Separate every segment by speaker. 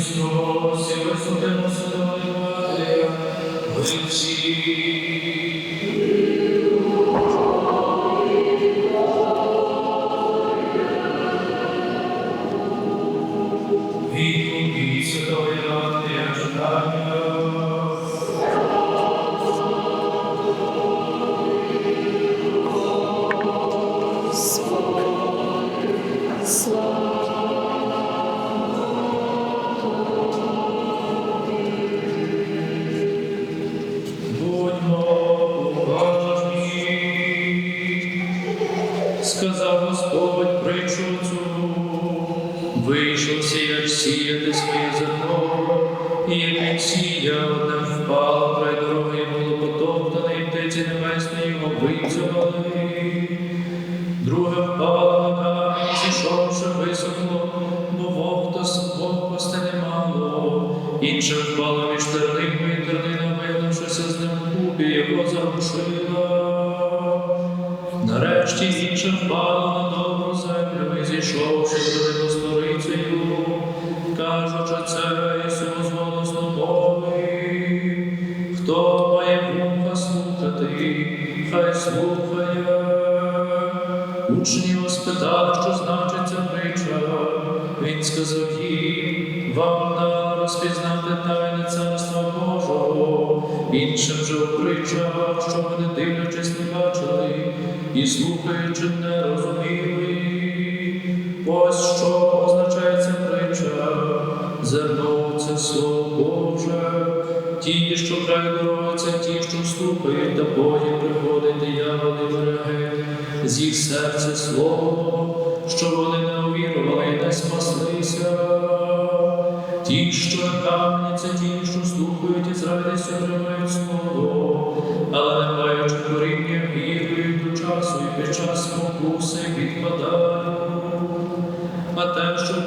Speaker 1: Христос, терниною, і тернина, з ним губі, його заглушила. Нарешті інше впало на дивлячись не бачили, і слухаючи не розуміли. Ось що означає ця притча. Зерно це слово Боже, ті, що край дороги, це ті, що слухають, та потім приходить диявол і береги з їх серця слово, що вони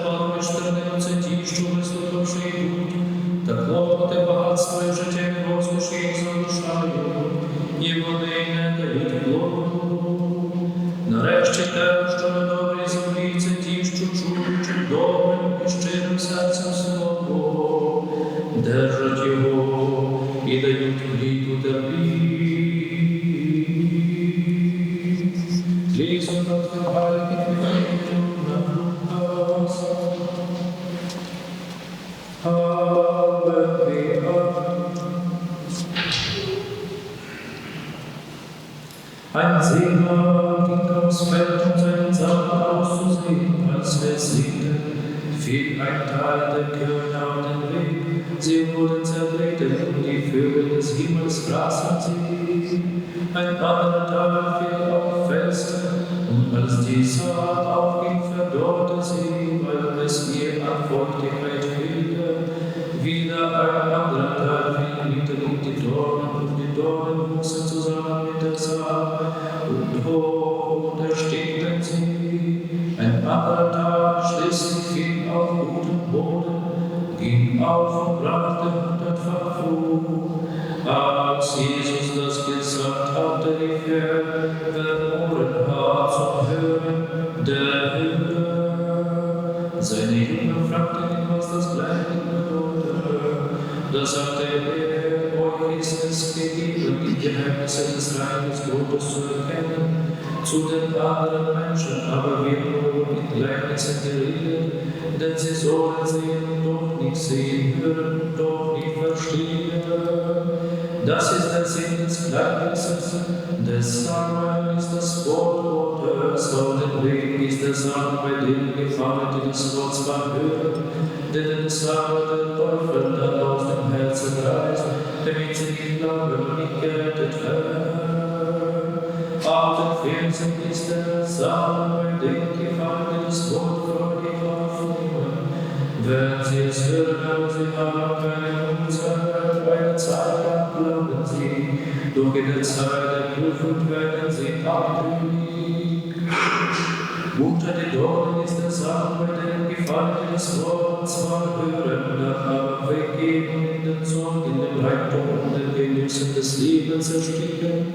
Speaker 1: те, що впало між тернину, це ті, що вислухавши йдуть, та клопоти багатства і життєві розкоші їх задушають, і вони не дають плоду. Нарешті те, Ein Seemann ging aufs Feld und seinen Samen auszusehen, als wir sehen, fiel ein Teil der Körner auf den Weg. Sie wurden zertreten und die Vögel des Himmels fraßen sie. Ein anderer Teil fiel auf Felsen und als die Saat aufging, verdorrte sie, weil es ihr an und erstickten sie. Ein Teil schließlich fiel auf guten Boden, ging auf und brachte hundertfach Frucht. Als Jesus das gesagt hatte, rief er, wer Ohren hat zum Hören, der höre. Seine Jünger fragten ihn, was das Bleiben bedeutet. Da sagte er, euch ist es gegeben, die Geheimnisse des Reiches Gottes zu erkennen, zu den anderen Menschen, aber wir nur in Gleichnissen geredet, denn sie sollen sehen, doch nicht sehen, hören, doch nicht verstehen. Das ist der Sinn des Gleichnisses, des Samen ist das Wort Gottes, auf dem Weg ist der Samen, bei dem gefallen, die das Wort zwar hören, denn den Samen der Teufel dann aus dem Herzen reißt, damit sie nicht glauben nicht gerettet werden. Den ist der Samen, bei dem gefallen, die aufnehmen. Wenn sie es hören, sie haben Unzeit, eine Zeit lang glauben sie, doch in der Zeit der Prüfung werden sie abtrünnig. Unter den Dornen ist der gefallen, die das Wort zwar hören, aber weggeben in den Zorn, in dem Reichtum den Genüssen des Lebens ersticken,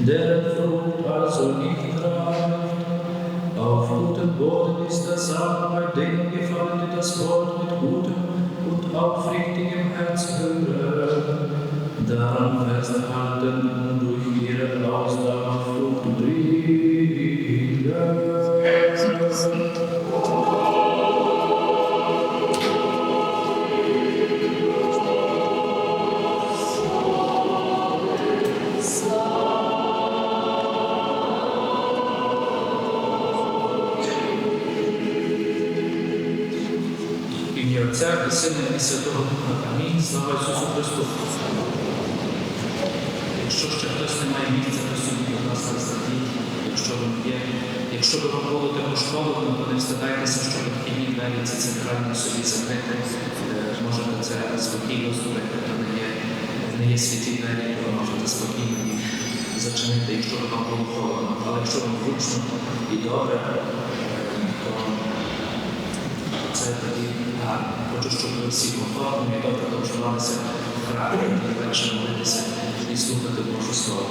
Speaker 1: deren Frucht also nicht treibt. Auf guten Boden ist der Samen, bei dem gefallen, die das Wort mit gutem
Speaker 2: und aufrichtigem Herz hören. Daran festhalten und durch ihre Ausdauer Сина і Святого Духа. Амінь. Слава Ісусу Христу. Якщо ще хтось не має місця при собі, будь ласка, зайдіть, якщо ви є. Якщо ви було також холодно, то не встигайтеся, що відхідні двері ці центральні собі закрити. Е, Можете це спокійно зробити, то не є, не є святі двері, ви можете спокійно зачинити, якщо вам було холодно. Але якщо вам зручно і добре, це тоді гарно. Хочу, щоб ви всі комфортно і добре почувалися в храмі, і легше молитися і слухати Боже Слово.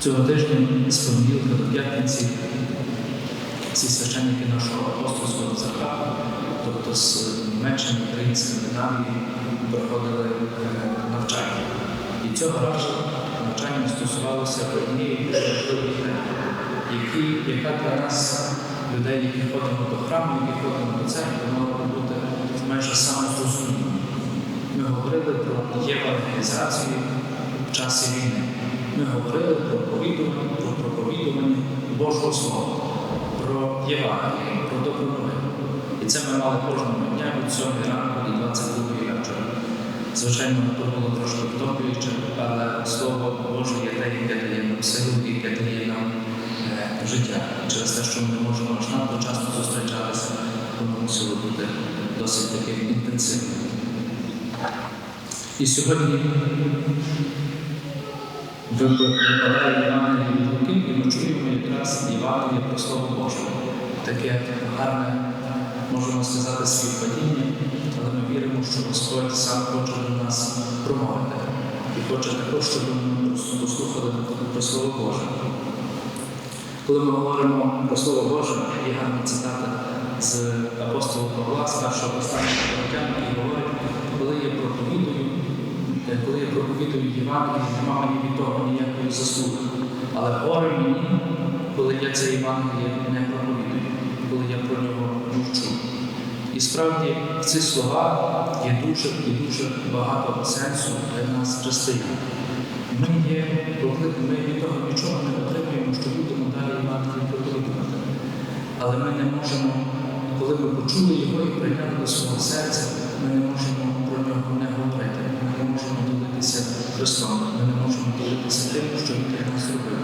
Speaker 2: Цього тижня з понеділка до п'ятниці всі священники нашого апостольського церква, тобто з Німеччини, України, Скандинавії, проходили е, навчання. І цього разу навчання стосувалося однієї важливої теми, яка для нас, людей, які ходимо до храму, які ходимо до церкви, мала би бути майже самозрозумілою. Ми говорили про євангелізацію в часі війни. Ми говорили про проповідування, про проповідування Божого Слова, про Євангеліє, про добру новину. І це ми мали кожного дня від 7 ранку до 22 вечора. Звичайно, то було трошки втомлююче, але Слово Боже є те, яке дає нам силу, яке дає нам життя. Через те, що ми не можемо аж надто часто зустрічатися, воно мусило бути досить таким інтенсивним. І сьогодні випадає Євангеліє від Луки, і ми чуємо якраз Євангеліє про Слово Боже. Таке гарне, можемо сказати, співпадіння, але ми віримо, що Господь сам хоче до нас промовити. І хоче також, щоб ми послухали про Слово Боже. Коли ми говоримо про Слово Боже, є гарна цитата з апостола Павла, з першого послання Коринтян, який говорить, коли я проповідую, е, коли я проповідую Євангеліє, нема мені від того ніякої заслуги. Але горе мені, коли я це Євангеліє не проповідую, коли я про нього мовчу. І справді ці слова є дуже і дуже багато сенсу для нас, християн. Ми є ми від того нічого не отримуємо, що далі Євангеліє. Але ми не можемо, коли ми почули його і прийняли до свого серця, ми не можемо про нього не говорити. Ми не можемо ділитися Христом, ми не можемо ділитися тим, що Він для нас зробив.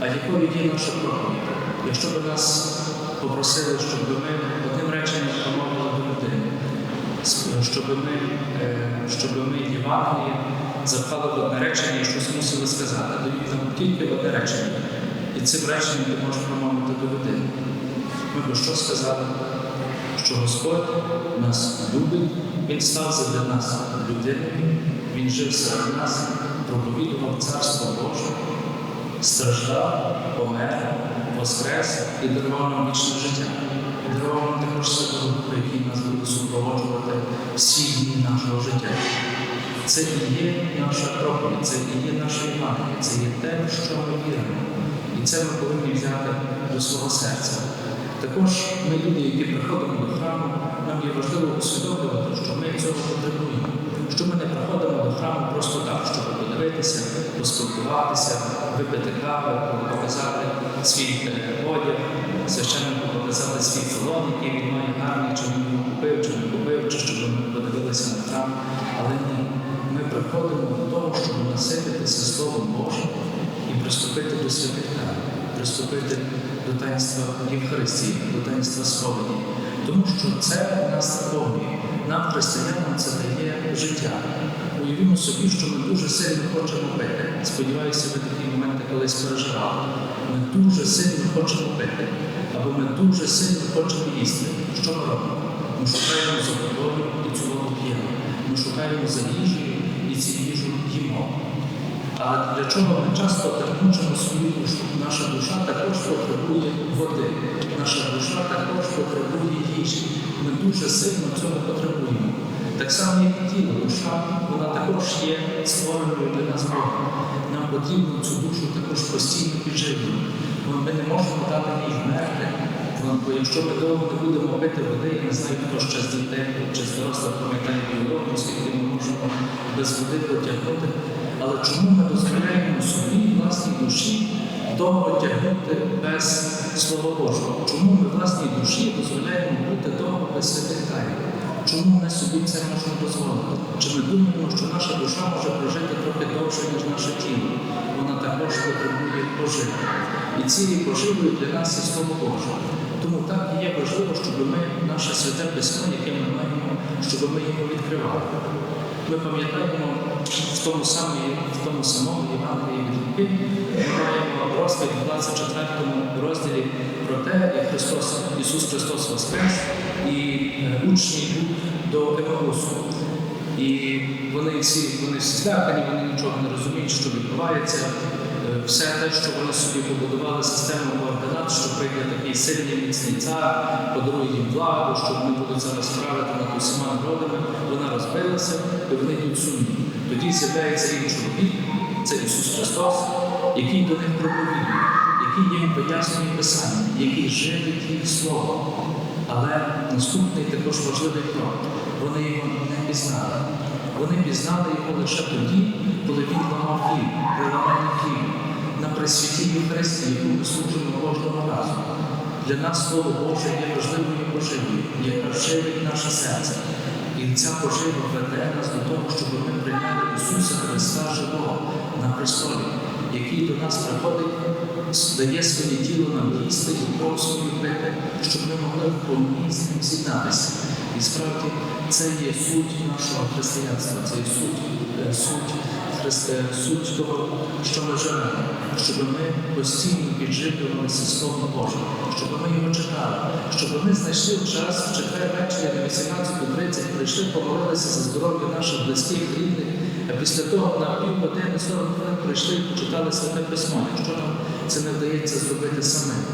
Speaker 2: А якою є наша проповідь? Якщо б нас попросили, щоб ми одним реченням промовили до людини, щоб ми, е, щоб ми Євангеліє запхали в одне речення і щось мусили сказати. Дають нам тільки одне речення. І цим реченням ти можеш промовити до людини. Ми б що сказали? Що Господь нас любить, Він став задля нас людиною, Він жив серед нас, проповідував Царство Боже, страждав, помер, воскрес і дарував нам вічне життя. І дарував нам також Святого Духа, який нас буде супроводжувати всі дні нашого життя. Це і є наша проповідь, це і є наша Євангелія, це є те, що ми віримо. І це ми повинні взяти до свого серця. Також ми, люди, які приходимо до храму, нам є важливо усвідомлювати, що ми цього потребуємо, що ми не приходимо до храму просто так, щоб подивитися, поспілкуватися, випити кави, показати свій е, одяг, священнику показати свій фалон, який він має гарний, чи він його купив, чи не купив, чи щоб ми подивилися на храм. Але ні, ми приходимо до того, щоб насититися Словом Божим і приступити до святих тайн, приступити до таїнства Євхаристії, до таїнства сповіді. Тому що це нас наповнює. Нам, християнам, це дає життя. Уявімо собі, що ми дуже сильно хочемо пити. Сподіваюся, ви такі моменти колись переживали. Ми дуже сильно хочемо пити, або ми дуже сильно хочемо їсти. Що ми робимо? Ми шукаємо за водою і цю воду п'ємо. Ми шукаємо за їжею і цю Але для чого ми часто так мучимо свою? Наша душа також потребує води, наша душа також потребує їжі. Ми дуже сильно цього потребуємо. Так само, як і тіло, душа, вона також є створеною для нас Богом. Нам потрібно цю душу також постійно підживлювати. Ми не можемо дати їй вмерти. Бо якщо ми довго не будемо пити води, я не знаю, хто ще з дітей чи з дорослих пам'ятає біологію, скільки ми можемо без води потягнути. Але чому ми дозволяємо собі власній душі довго тягнути без Слова Божого? Чому ми власній душі дозволяємо бути довго без святих тайн? Чому ми собі це можемо дозволити? Чи ми думаємо, що наша душа може прожити трохи довше, ніж наше тіло? Вона також потребує поживи. І цією поживою для нас є Слово Боже. Тому так і є важливо, щоб ми наше святе письмо, яке ми маємо, щоб ми його відкривали. Ми пам'ятаємо в тому самому, в тому самому Євангелії від ми маємо розповідь в 24 розділі про те, як Христос, Ісус Христос Воскрес і е, учні йдуть до Емаусу. І вони всі, вони всі злякані, вони нічого не розуміють, що відбувається. Е, Все те, що вони собі побудували систему координат, що прийде такий сильний міцний цар, подарує їм владу, що вони будуть зараз правити над усіма народами, вона розбилася, і вони йдуть сумні. Тоді з'являється чоловік, це Ісус Христос, який до них проповідує, який їм пояснює Писання, який живить їх словом. Але наступний також важливий крок. Вони його не пізнали. Вони пізнали його лише тоді, коли він ламав хліб, при ламанні хліб, на пресвятій Євхаристії, яку ми служимо кожного разу. Для нас Слово Боже є важливою поживою, яка живить наше серце. І ця пожива веде нас до того, щоб ми прийняли Ісуса Христа живого на престолі, який до нас приходить, дає своє тіло нам їсти і кров свою пити, щоб ми могли в з ним з'єднатися. І справді це є суть нашого християнства, це є суть, е, суть, христи, суть того, що ми живемо, щоб ми постійно підживлювалися Словом Божим, щоб ми його читали, щоб ми знайшли час в четвер вечора на 18.30, прийшли, помолилися за здоров'я наших близьких, рідних, а після того на півгодини 40 хвилин прийшли і почитали святе письмо, якщо нам це не вдається зробити самим,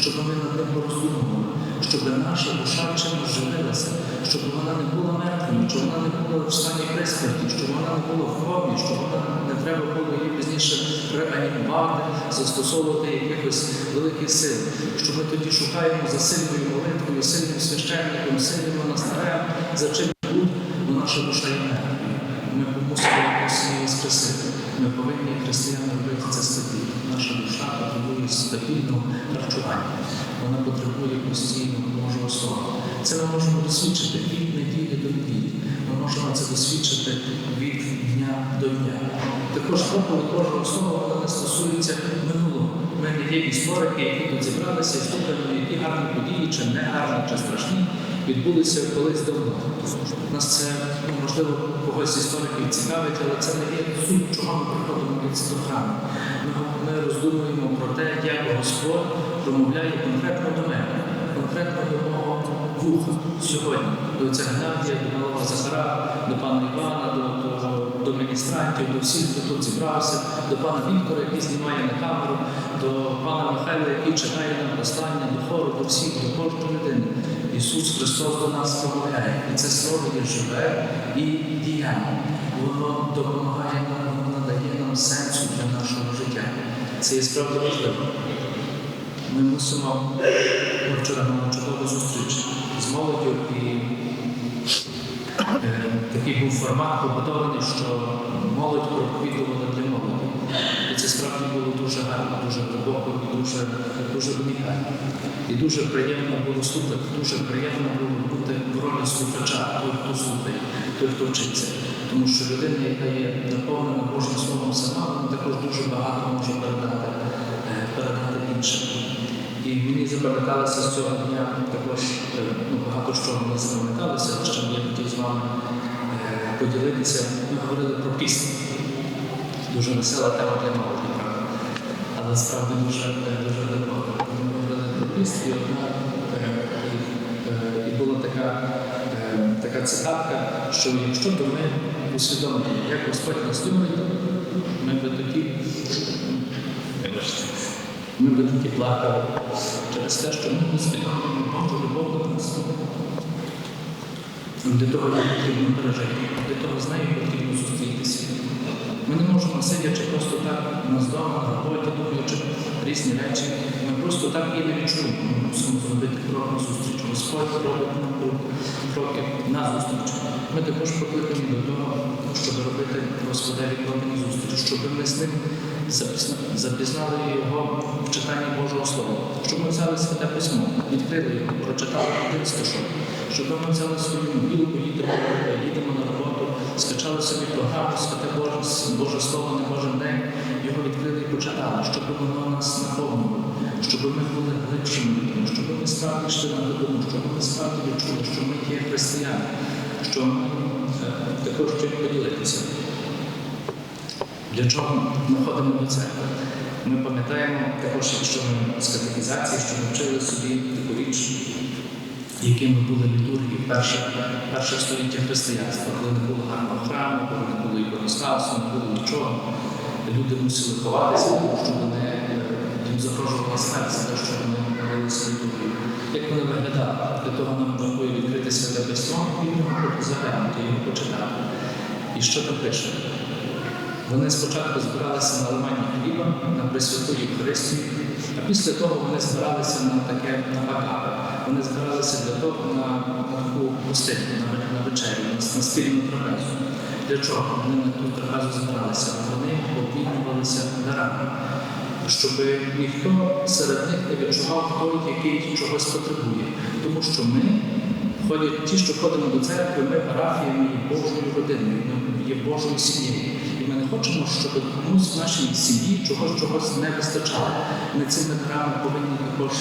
Speaker 2: щоб ми над ним роздумували, щоб наша душа чимось живилася, щоб вона не була мертвою, щоб вона не була в стані присмерті, щоб вона не була в формі, щоб вона не треба було її пізніше реанімувати, застосовувати якихось великих сил, що ми тоді шукаємо за сильною молитвою, сильним священником, сильним монастирем, за чим бо наша душа є мертвою. Ми мусимо її воскресити. Ми повинні християни робити це стабільно. Наша душа потребує стабільного харчування. Вона потребує постійного Божого Слова. Це ми можемо досвідчити від неділі до неділі. Ми можемо це досвідчити від дня до дня. Також проповідь Божого Слова вона не стосується минулого. Ми не є історики, які тут зібралися і слухаємо, які гарні події, чи не гарні, чи страшні, відбулися колись давно. Нас це ну, можливо когось з істориків цікавить, але це не є суть, чого ми приходимо до храму. Ми, ми роздумуємо про те, як Господь промовляє конкретно до мене, конкретно до мого вуха сьогодні, до отця Геннадія, до малого Захара, до пана Івана, до, до, міністрантів, до всіх, хто тут зібрався, до пана Віктора, який знімає на камеру, до пана Михайла, який читає нам послання, до хору, до всіх, до кожної людини. Ісус Христос до нас промовляє. І це слово є живе і діяння. Воно допомагає нам, воно надає нам сенсу для нашого життя. Це є справді важливо. Ми мусимо вчора мали чудову зустріч з молоддю і такий був формат побудований, що молодь проповідувала для молоді. І це справді було дуже гарно, дуже глибоко і дуже, дуже унікально. І дуже приємно було слухати, дуже приємно було бути в ролі слухача, той, хто слухає, той, хто вчиться. Тому що людина, яка є наповнена Божим Словом сама, вона також дуже багато може передати, е, передати іншим. І мені запам'яталося з цього дня також е, ну, багато що мені запам'яталося, що я хотів з вами поділитися. Ми говорили про пісню. Дуже весела тема для молоді? Але справді дуже, е, дуже глибока. Ми говорили про пісню, і одна е, е, і була така, така цитатка, що якщо б ми усвідомили, як Господь нас любить, ми би тоді, ми би тоді плакали через те, що ми спитаємо Божу любов до нас. Для того її потрібно пережити, для того з нею потрібно зустрітися. Ми не можемо сидячи просто так на роботі, думаючи різні речі. Ми просто так і не відчуємо. Ми мусимо зробити крок на зустріч. Господь робить нам крок- кроки на зустріч. Ми також покликані до того, щоб робити Господеві кроки на зустріч, щоб ми з ним запізнали його в читанні Божого Слова, щоб ми взяли святе письмо, відкрили його, прочитали один стишок, щоб ми взяли свою мобілку, їдемо, їдемо на роботу, скачали собі програму Святе Боже, Боже Слово на кожен день, його відкрили і почитали, щоб воно нас наповнило, щоб ми були глибшими людьми, щоб ми справді йшли на додому, щоб ми справді відчули, що ми є християни, що ми е, також чим поділитися. Для чого ми ходимо до церкви? Ми пам'ятаємо також, якщо ми з катехізації, що ми вчили собі таку річ, якими були літургії перших, перших століттях християнства, коли не було гарного храму, коли не було іконостасу, не було нічого. Люди мусили ховатися, тому що вони е, їм загрожувала смерть за те, що вони молилися літургію. Як вони виглядали? Для того нам бракує відкрити святе письмо і його заглянути, його почитати. І що там пише? Вони спочатку збиралися на ламання хліба, на Пресвяту Євхаристію, а після того вони збиралися на таке на бакапи. Вони збиралися для того на, на таку гостину, на, на вечерю, на, на спільну трапезу. Для чого вони на ту трапезу збиралися? Вони обмінювалися дарами, щоб ніхто серед них не відчував той, який чогось потребує. Тому що ми, ходять, ті, що ходимо до церкви, ми парафіями є Божою родиною, є Божою сім'єю. Хочемо, щоб комусь в нашій сім'ї чогось чогось не вистачало. Ми цими дарами повинні також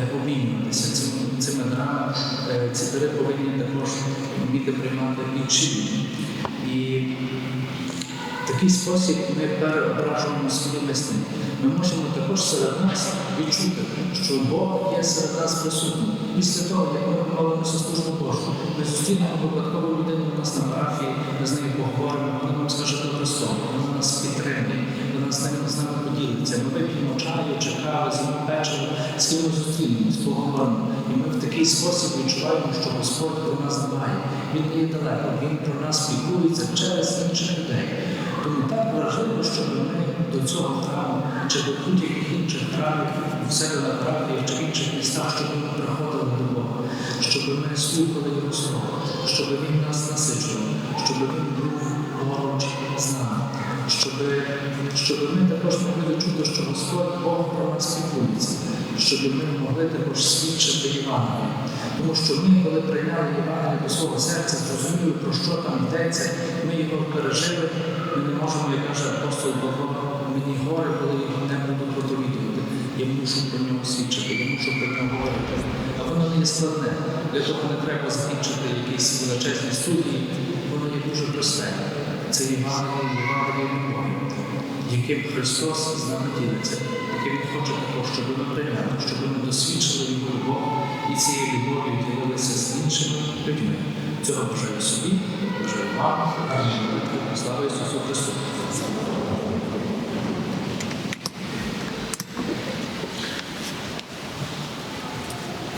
Speaker 2: е, обмінюватися. Цими, цими дарами е, ці дари повинні також вміти приймати інші. І в такий спосіб ми переображуємо своє мислення. Ми можемо також серед нас відчути, що Бог є серед нас присутній. Після того, як ми молимося службу Божу, ми зустрінемо випадкову людину у нас парафії, ми з нею поговоримо, вона нам скаже добре слово, вона нас підтримує, вона з нами, з нами поділиться. Ми вип'ємо чаю, чи кави, з'їмо печиво, з ким зустрінемось, поговоримо. І ми в такий спосіб відчуваємо, що Господь про нас дбає. Він не є далеко, Він про нас піклується через інших людей. Тому так важливо, щоб ми до цього храму чи до будь-яких інших храмів в себе на чи в інших містах, щоб ми приходили до щоб ми слухали Його Слово, щоб Він нас насичував, щоб Він був поруч з нами, щоб, щоб ми також могли відчути, що Господь Бог про нас піклується, щоб ми могли також свідчити Євангелію. Тому що ми, коли прийняли Євангеліє до свого серця, зрозуміли, про що там йдеться, ми його пережили, ми не можемо, як каже апостол Павло, мені горе, коли його не буду проповідувати. Я мушу про нього свідчити, я мушу про нього не складне. Для того не треба закінчити якісь величезні студії, воно є дуже просте. Це Євангеліє, Євангеліє яким Христос з нами ділиться, яким хоче також, щоб ми прийняли, щоб ми досвідчили Його любов і цією любов'ю ділилися з іншими людьми. Цього бажаю собі, бажаю вам. Слава Ісусу Христу!